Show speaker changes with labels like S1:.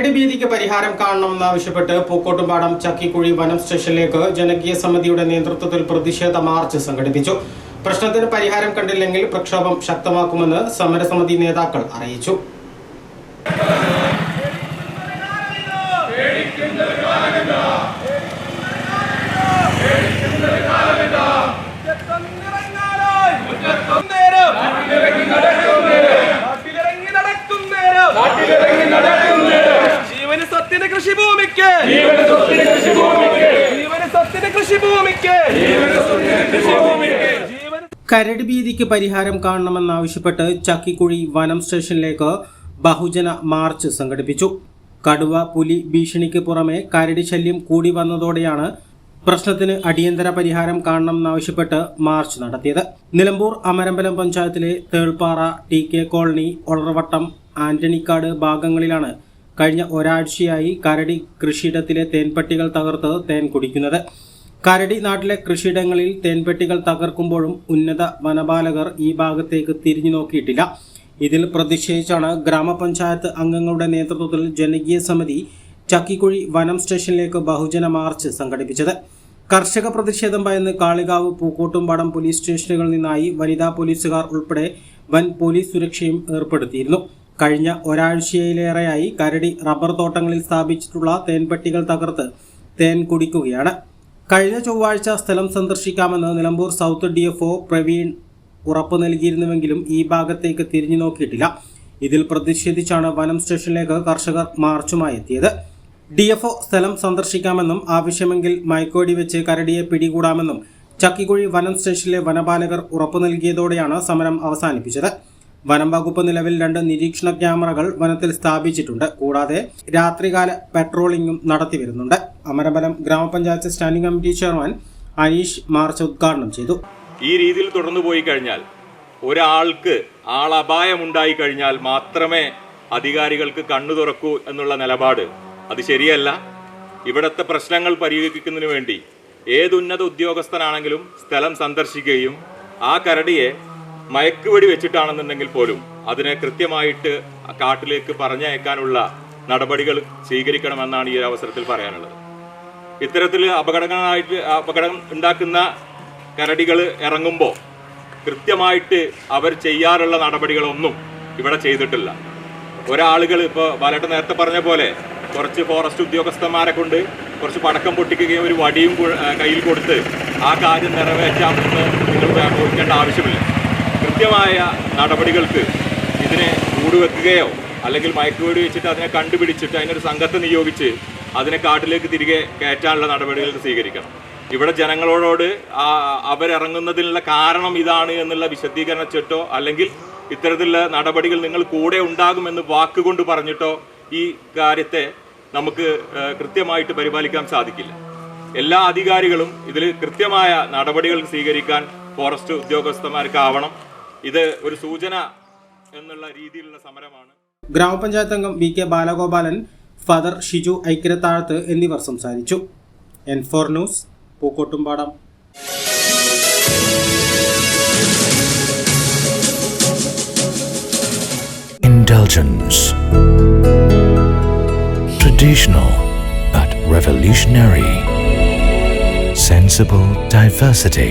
S1: കരട് ഭീതിക്ക് പരിഹാരം കാണണമെന്നാവശ്യപ്പെട്ട് പൂക്കോട്ടുംപാടം ചക്കിക്കുഴി വനം സ്റ്റേഷനിലേക്ക് ജനകീയ സമിതിയുടെ നേതൃത്വത്തിൽ പ്രതിഷേധ മാർച്ച് സംഘടിപ്പിച്ചു. പ്രശ്നത്തിന് പരിഹാരം കണ്ടില്ലെങ്കിൽ പ്രക്ഷോഭം ശക്തമാക്കുമെന്ന് സമരസമിതി നേതാക്കൾ അറിയിച്ചു. കരട് ഭീതിക്ക് പരിഹാരം കാണണമെന്നാവശ്യപ്പെട്ട് ചക്കിക്കുഴി വനം സ്റ്റേഷനിലേക്ക് ബഹുജന മാർച്ച് സംഘടിപ്പിച്ചു. കടുവ പുലി ഭീഷണിക്ക് പുറമെ കരടി ശല്യം കൂടി വന്നതോടെയാണ് പ്രശ്നത്തിന് അടിയന്തര പരിഹാരം കാണണമെന്നാവശ്യപ്പെട്ട് മാർച്ച് നടത്തിയത്. നിലമ്പൂർ അമരമ്പലം പഞ്ചായത്തിലെ Thelpara T K colony Olarvattam Antonikkad ഭാഗങ്ങളിലാണ് കഴിഞ്ഞ ഒരാഴ്ചയായി കരടി കൃഷിയിടത്തിലെ തേൻപട്ടികൾ തകർത്ത് തേൻ കുടിക്കുന്നത്. കരടി നാട്ടിലെ കൃഷിയിടങ്ങളിൽ തേൻപെട്ടികൾ തകർക്കുമ്പോഴും ഉന്നത വനപാലകർ ഈ ഭാഗത്തേക്ക് തിരിഞ്ഞു നോക്കിയിട്ടില്ല. ഇതിൽ പ്രതിഷേധിച്ചാണ് ഗ്രാമപഞ്ചായത്ത് അംഗങ്ങളുടെ നേതൃത്വത്തിൽ ജനകീയ സമിതി ചക്കിക്കുഴി വനം സ്റ്റേഷനിലേക്ക് ബഹുജന മാർച്ച് സംഘടിപ്പിച്ചത്. കർഷക പ്രതിഷേധം ഭയന്ന് കാളികാവ് പൂക്കോട്ടുംപാടം പോലീസ് സ്റ്റേഷനുകളിൽ നിന്നായി വനിതാ പോലീസുകാർ ഉൾപ്പെടെ വൻ പോലീസ് സുരക്ഷയും ഏർപ്പെടുത്തിയിരുന്നു. കഴിഞ്ഞ ഒരാഴ്ചയിലേറെയായി കരടി റബ്ബർ തോട്ടങ്ങളിൽ സ്ഥാപിച്ചിട്ടുള്ള തേൻപെട്ടികൾ തകർത്ത് തേൻ കുടിക്കുകയാണ്. കഴിഞ്ഞ ചൊവ്വാഴ്ച സ്ഥലം സന്ദർശിക്കാമെന്ന് Nilambur south D F O Praveen ഉറപ്പ് നൽകിയിരുന്നുവെങ്കിലും ഈ ഭാഗത്തേക്ക് തിരിഞ്ഞു നോക്കിയിട്ടില്ല. ഇതിൽ പ്രതിഷേധിച്ചാണ് വനം സ്റ്റേഷനിലേക്ക് കർഷകർ മാർച്ചുമായി എത്തിയത്. ഡി എഫ് ഒ സ്ഥലം സന്ദർശിക്കാമെന്നും ആവശ്യമെങ്കിൽ മയക്കോടി വെച്ച് കരടിയെ പിടികൂടാമെന്നും ചക്കിക്കുഴി വനം സ്റ്റേഷനിലെ വനപാലകർ ഉറപ്പു നൽകിയതോടെയാണ് സമരം അവസാനിപ്പിച്ചത്. വനം വകുപ്പ് നിലവിൽ രണ്ട് നിരീക്ഷണ ക്യാമറകൾ വനത്തിൽ സ്ഥാപിച്ചിട്ടുണ്ട്. കൂടാതെ രാത്രികാല പെട്രോളിംഗും നടത്തി വരുന്നുണ്ട്. അമരബലം ഗ്രാമപഞ്ചായത്ത് standing committee chairman Aneesh march ഉദ്ഘാടനം ചെയ്തു.
S2: ഈ രീതിയിൽ തുടർന്നു പോയി കഴിഞ്ഞാൽ ഒരാൾക്ക് ആളപായമുണ്ടായി കഴിഞ്ഞാൽ മാത്രമേ അധികാരികൾക്ക് കണ്ണു തുറക്കൂ എന്നുള്ള നിലപാട്. അത് ശരിയല്ല. ഇവിടുത്തെ പ്രശ്നങ്ങൾ പരിഹരിക്കുന്നതിന് വേണ്ടി ഏതുന്നത ഉദ്യോഗസ്ഥനാണെങ്കിലും സ്ഥലം സന്ദർശിക്കുകയും ആ കരടിയെ മയക്കുവെടി വെച്ചിട്ടാണെന്നുണ്ടെങ്കിൽ പോലും അതിനെ കൃത്യമായിട്ട് കാട്ടിലേക്ക് പറഞ്ഞയക്കാനുള്ള നടപടികൾ സ്വീകരിക്കണമെന്നാണ് ഈ അവസരത്തിൽ പറയാനുള്ളത്. ഇത്തരത്തിൽ അപകടങ്ങളായിട്ട് അപകടം ഉണ്ടാക്കുന്ന കരടികൾ ഇറങ്ങുമ്പോൾ കൃത്യമായിട്ട് അവർ ചെയ്യാറുള്ള നടപടികളൊന്നും ഇവിടെ ചെയ്തിട്ടില്ല. ഒരാളുകൾ ഇപ്പോൾ വലട്ട് നേരത്തെ പറഞ്ഞ പോലെ കുറച്ച് ഫോറസ്റ്റ് ഉദ്യോഗസ്ഥന്മാരെ കൊണ്ട് കുറച്ച് പടക്കം പൊട്ടിക്കുകയും ഒരു വടിയും കയ്യിൽ കൊടുത്ത് ആ കാര്യം നിറവേറ്റാമെന്ന് നിങ്ങൾ ചോദിക്കേണ്ട ആവശ്യമില്ല. കൃത്യമായ നടപടികൾക്ക് ഇതിനെ കൂടുവെക്കുകയോ അല്ലെങ്കിൽ മയക്കുവെടി വെച്ചിട്ട് അതിനെ കണ്ടുപിടിച്ചിട്ട് അതിനൊരു സംഘത്തെ നിയോഗിച്ച് അതിനെ കാട്ടിലേക്ക് തിരികെ കയറ്റാനുള്ള നടപടികൾ സ്വീകരിക്കണം. ഇവിടെ ജനങ്ങളോട് അവരിറങ്ങുന്നതിനുള്ള കാരണം ഇതാണ് എന്നുള്ള വിശദീകരണ വിശദീകരണച്ചിട്ടോ അല്ലെങ്കിൽ ഇത്തരത്തിലുള്ള നടപടികൾ നിങ്ങൾ കൂടെ ഉണ്ടാകുമെന്ന് വാക്കുകൊണ്ട് പറഞ്ഞിട്ടോ ഈ കാര്യത്തെ നമുക്ക് കൃത്യമായിട്ട് പരിപാലിക്കാൻ സാധിക്കില്ല. എല്ലാ അധികാരികളും ഇതിൽ കൃത്യമായ നടപടികൾ സ്വീകരിക്കാൻ ഫോറസ്റ്റ് ഉദ്യോഗസ്ഥന്മാർക്കാവണം. ഇത് ഒരു സൂചന എന്നുള്ള രീതിയിലുള്ള സമരമാണ്
S1: ഗ്രാമപഞ്ചായത്ത് അംഗം V K Balagopalan father Shiju Aikyarathazhathu എന്നിവർ സംസാരിച്ചു N four news Pookkottumpadam
S3: Indulgence. Traditional but revolutionary. Sensible diversity.